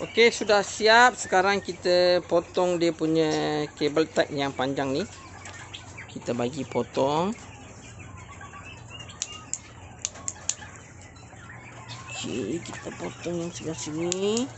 Okey, sudah siap. Sekarang kita potong dia punya kabel tag yang panjang ni. Kita bagi potong. Okey, kita potong yang sebelah sini.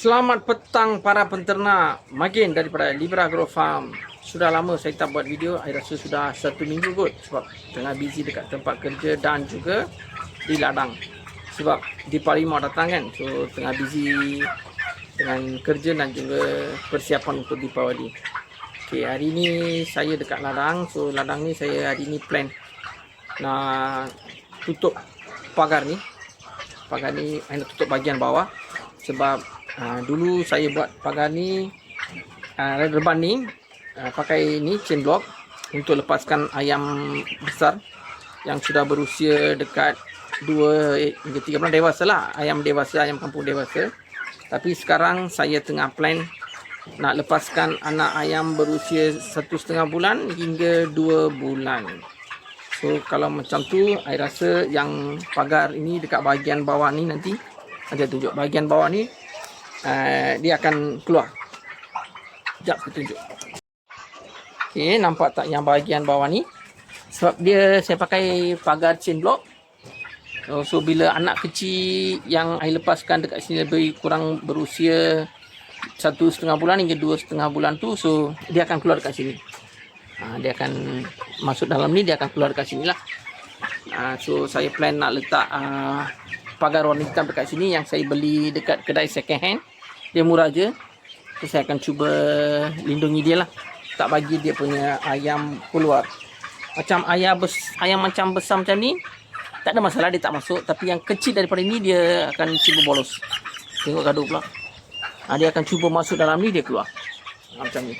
Selamat petang para penternak Magin daripada Libra Grow Farm. Sudah lama saya tak buat video Saya rasa sudah satu minggu kot Sebab tengah busy dekat tempat kerja Dan juga di ladang. Sebab di Parimo datang kan So tengah busy dengan kerja dan juga persiapan untuk Deepawali Okay, hari ni saya dekat ladang So ladang ni saya hari ni plan Nak tutup pagar ni. Pagar ni saya nak tutup bahagian bawah Sebab Ha, dulu saya buat pagar ni uh, reban ni uh, pakai ni chain block untuk lepaskan ayam besar yang sudah berusia dekat 2 hingga 3 bulan dewasa lah. Ayam dewasa ayam kampung dewasa. Tapi sekarang saya tengah plan nak lepaskan anak ayam berusia satu setengah bulan hingga 2 bulan. So kalau macam tu saya rasa yang pagar ini dekat bahagian bawah ni nanti ada tunjuk bahagian bawah ni uh, dia akan keluar. Sekejap saya tunjuk. Okey, nampak tak yang bahagian bawah ni? Sebab dia saya pakai pagar chain block. So, so bila anak kecil yang saya lepaskan dekat sini lebih kurang berusia satu setengah bulan hingga dua setengah bulan tu so dia akan keluar dekat sini. Ha, dia akan masuk dalam ni dia akan keluar dekat sini lah. Ha, so saya plan nak letak uh, pagar warna hitam dekat sini yang saya beli dekat kedai second hand dia murah je. So, saya akan cuba lindungi dia lah. Tak bagi dia punya ayam keluar. Macam ayam bes ayam macam besar macam ni tak ada masalah dia tak masuk. Tapi yang kecil daripada ni dia akan cuba bolos. Tengok gaduh pula. Ha, dia akan cuba masuk dalam ni dia keluar. Ha, macam ni.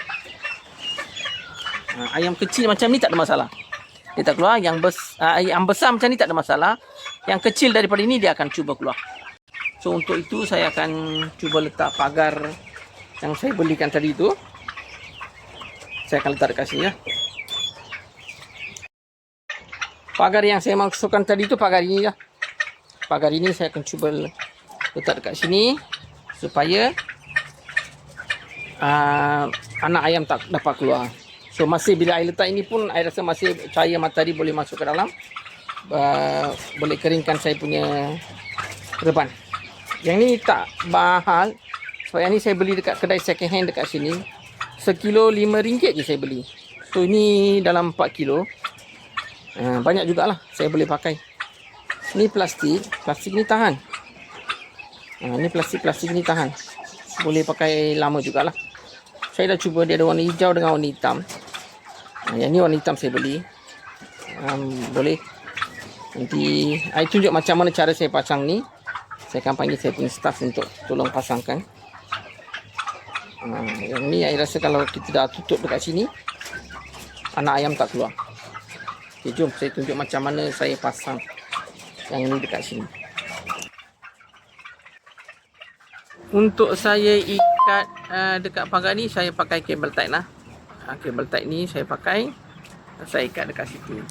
Ha, ayam kecil macam ni tak ada masalah. Dia tak keluar. Yang bes uh, yang besar macam ni tak ada masalah. Yang kecil daripada ini dia akan cuba keluar. So untuk itu saya akan cuba letak pagar yang saya belikan tadi itu. Saya akan letak dekat sini ya. Pagar yang saya masukkan tadi itu pagar ini ya. Pagar ini saya akan cuba letak dekat sini supaya uh, anak ayam tak dapat keluar. So masih bila air letak ini pun saya rasa masih cahaya matahari boleh masuk ke dalam uh, boleh keringkan saya punya reban. Yang ni tak mahal. Sebab yang ni saya beli dekat kedai second hand dekat sini. Sekilo RM5 je saya beli. So ini dalam 4 kilo. Uh, banyak jugalah saya boleh pakai. Ni plastik. Plastik ni tahan. Uh, ni plastik-plastik ni tahan. Boleh pakai lama jugalah. Saya dah cuba dia ada warna hijau dengan warna hitam. Uh, yang ni warna hitam saya beli. Um, boleh Nanti saya tunjuk macam mana cara saya pasang ni. Saya akan panggil saya punya staff untuk tolong pasangkan. Ha, yang ni saya rasa kalau kita dah tutup dekat sini, anak ayam tak keluar. Okay, jom saya tunjuk macam mana saya pasang yang ni dekat sini. Untuk saya ikat uh, dekat pagar ni, saya pakai kabel tight lah. Uh, kabel tight ni saya pakai, saya ikat dekat situ.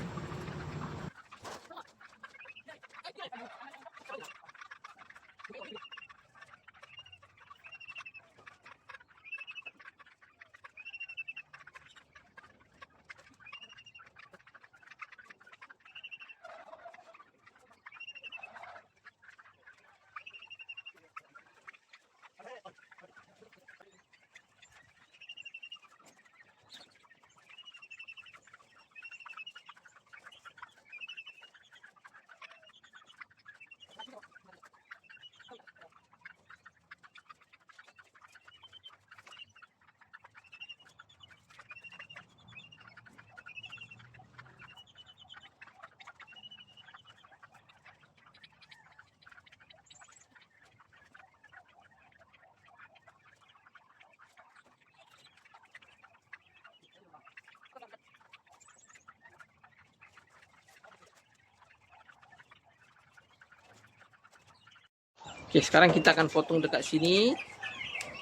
Okey, sekarang kita akan potong dekat sini.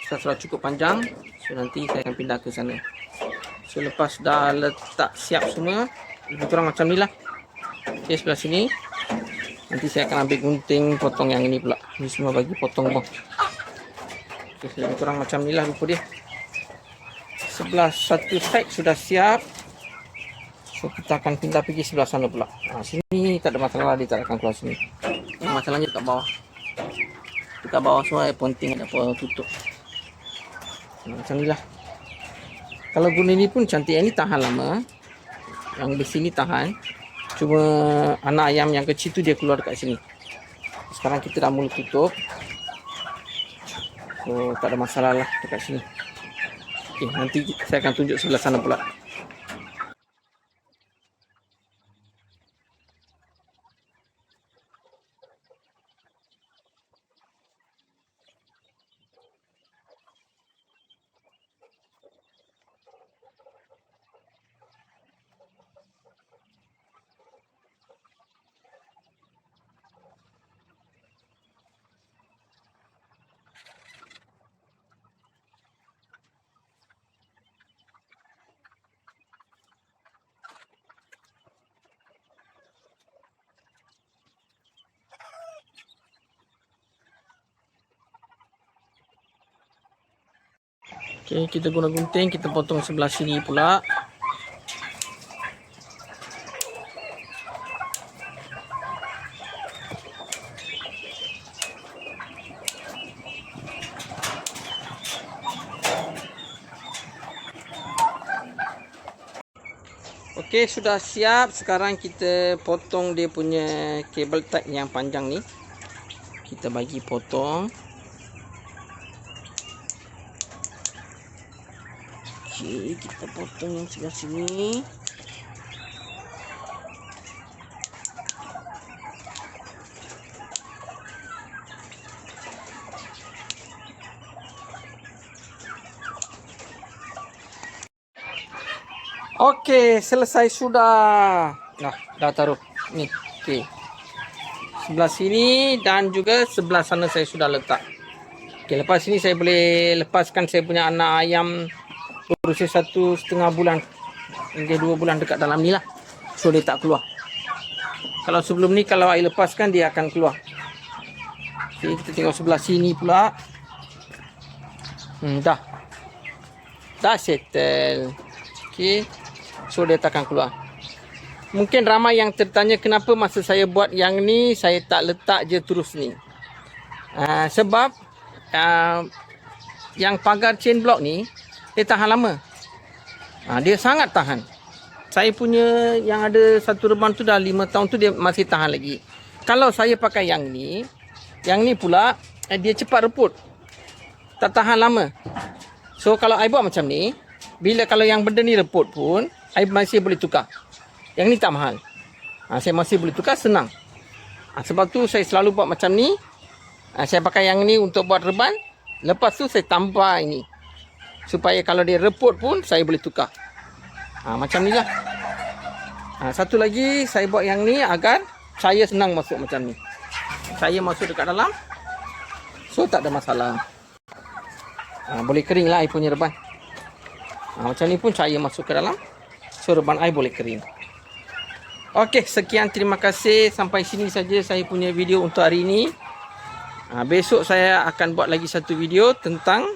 Sudah, sudah cukup panjang. So nanti saya akan pindah ke sana. So lepas dah letak siap semua, lebih kurang macam ni lah. Okey, sebelah sini. Nanti saya akan ambil gunting potong yang ini pula. Ini semua bagi potong bang. Okey, lebih kurang macam ni lah rupa dia. Sebelah satu side sudah siap. So kita akan pindah pergi sebelah sana pula. Ha, sini tak ada masalah dia tak akan keluar sini. Masalahnya dekat bawah. Dekat bawah air ponting ada apa tutup. Ha, macam ni lah. Kalau guna ni pun cantik. Yang ni tahan lama. Yang di sini tahan. Cuma anak ayam yang kecil tu dia keluar dekat sini. Sekarang kita dah mula tutup. So tak ada masalah lah dekat sini. Okay, nanti saya akan tunjuk sebelah sana pula. Okey, kita guna gunting, kita potong sebelah sini pula. Okey, sudah siap. Sekarang kita potong dia punya kabel tag yang panjang ni. Kita bagi potong. Okey, kita potong yang sebelah sini. Okey, selesai sudah. Nah, dah taruh. Ni. Okey. Sebelah sini dan juga sebelah sana saya sudah letak. Okey, lepas sini saya boleh lepaskan saya punya anak ayam berusia satu setengah bulan hingga dua bulan dekat dalam ni lah. So dia tak keluar. Kalau sebelum ni kalau air lepaskan dia akan keluar. Okay, kita tengok sebelah sini pula. Hmm, dah. Dah settle. Okay. So dia tak akan keluar. Mungkin ramai yang tertanya kenapa masa saya buat yang ni saya tak letak je terus ni. Uh, sebab uh, yang pagar chain block ni dia tahan lama. Ha, dia sangat tahan. Saya punya yang ada satu reban tu dah 5 tahun tu dia masih tahan lagi. Kalau saya pakai yang ni, yang ni pula eh, dia cepat reput. Tak tahan lama. So kalau I buat macam ni, bila kalau yang benda ni reput pun, I masih boleh tukar. Yang ni tak mahal. Ha, saya masih boleh tukar senang. Ha, sebab tu saya selalu buat macam ni. Ha, saya pakai yang ni untuk buat reban. Lepas tu saya tambah ini supaya kalau dia reput pun saya boleh tukar. Ha, macam ni lah. Ha, satu lagi saya buat yang ni agar saya senang masuk macam ni. Saya masuk dekat dalam. So tak ada masalah. Ha, boleh kering lah air punya reban. Ha, macam ni pun saya masuk ke dalam. So reban air boleh kering. Okey, sekian terima kasih. Sampai sini saja saya punya video untuk hari ini. Ha, besok saya akan buat lagi satu video tentang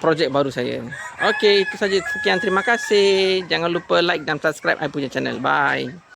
projek baru saya. Okey, itu saja. Sekian terima kasih. Jangan lupa like dan subscribe saya punya channel. Bye.